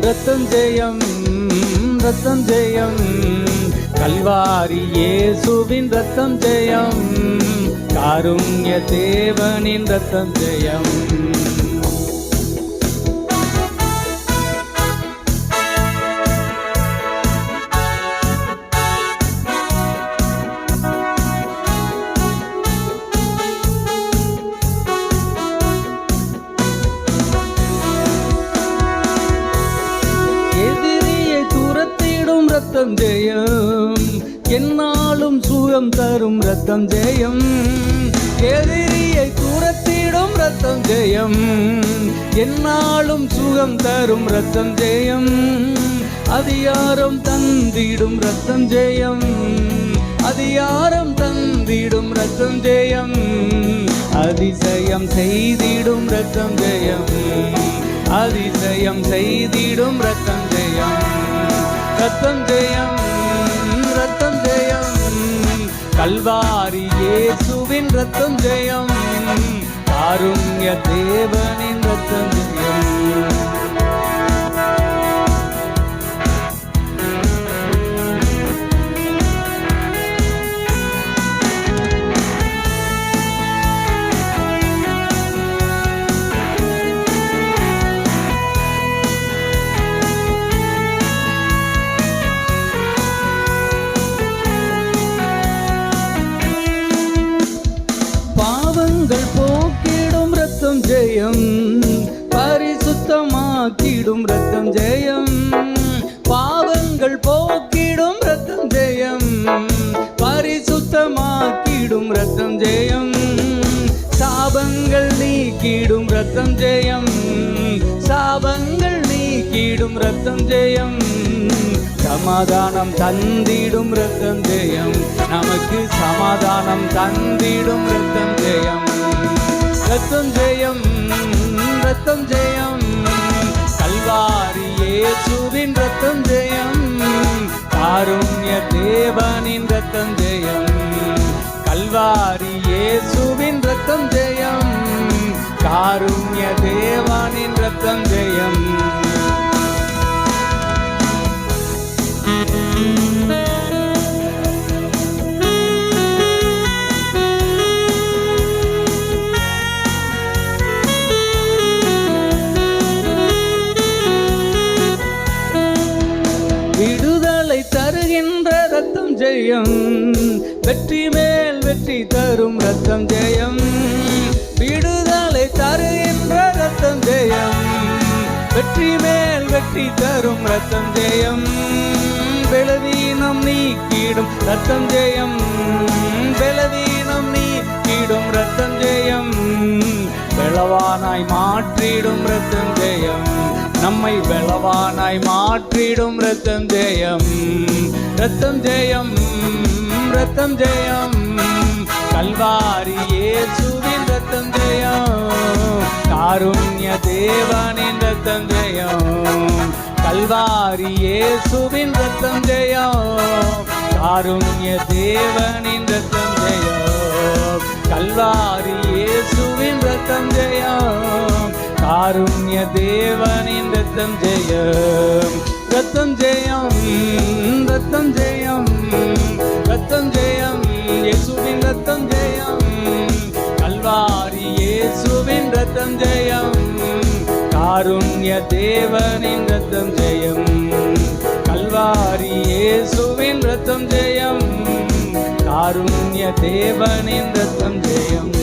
ரத்தம் ஜெயம் ரத்தம் ஜெயம். கல்வாரி இயேசுவின் ரத்தம் ஜெயம் காருண்ய தேவனின் ரத்தம் ஜெயம். ரத்தம் ஜெயம். என்னாலும் சுகம் தரும் ரத்தம் ஜெயம். எதிரியை துரத்திடும் ரத்தம் ஜெயம். என்னாலும் சுகம் தரும் ரத்தம் ஜெயம். அதிகாரம் தந்திடும் ரத்தம் ஜெயம். அதிகாரம் தந்திடும் ரத்தம் ஜெயம். அதிசயம் செய்திடும் ரத்தம் ஜெயம். அதிசயம் செய்திடும் ரத்தம் ஜெயம். ரத்தம் ஜெயம் ரத்தம் ஜெயம் கல்வாரி இயேசுவின் ரத்தம் ஜெயம் காருண்ய தேவனின் ரத்தம் ஜெயம் ரத்தம் ஜெயம். சாபங்கள் நீக்கிடும் ரத்தம் ஜெயம். சமாதானம் தந்திடும் ரத்தம் ஜெயம். நமக்கு சமாதானம் தந்திடும் ரத்தம் ஜெயம். ரத்தம் ஜெயம் ரத்தம் ஜெயம். கல்வாரியே சுவின் ரத்தம் ஜெயம். காருண்ய தேவனின் ரத்தம் ஜெயம். கல்வாரியே சுவின் ரத்தம் ஜெயம். காருண்ய தேவானின் ரத்தம் ஜெயம் விடுதலை தருகின்ற ரத்தம் ஜெயம். வெற்றி மேல் வெற்றி தரும் ரத்தம் ஜெயம். வெற்றி மேல் வெற்றி தரும் ரத்தம் ஜெயம். பெலவீனம் நீக்கிடும் ரத்தம் ஜெயம். பெலவீனம் நீக்கிடும் ரத்தம் ஜெயம். வெளவானாய் மாற்றிடும் ரத்தம் ஜெயம். நம்மை வெளவானாய் மாற்றிடும் ரத்தம் ஜெயம். ரத்தம் ஜெயம் ரத்தம் ஜெயம். கல்வாரி இயேசுவின் ரத்தம் ஜெயம். காருண்ய தேவனின் ரத்தம் ஜெயம் கல்வாரி இயேசுவின் ரத்தம் ஜெயம் காருண்ய தேவனின் ரத்தம் ஜெயம் கல்வாரி இயேசுவின் ரத்தம் ஜெயம் காருண்ய தேவனின் ரத்தம் ஜெயம் ரத்தம் ஜெயம் ரத்தம் ஜெயம். ரத்தம் ஜெயம். காருண்ய தேவனின் ரத்தம் ஜெயம். கல்வாரி இயேசுவின் ரத்தம் ஜெயம். காருண்ய தேவனின் ரத்தம் ஜெயம்.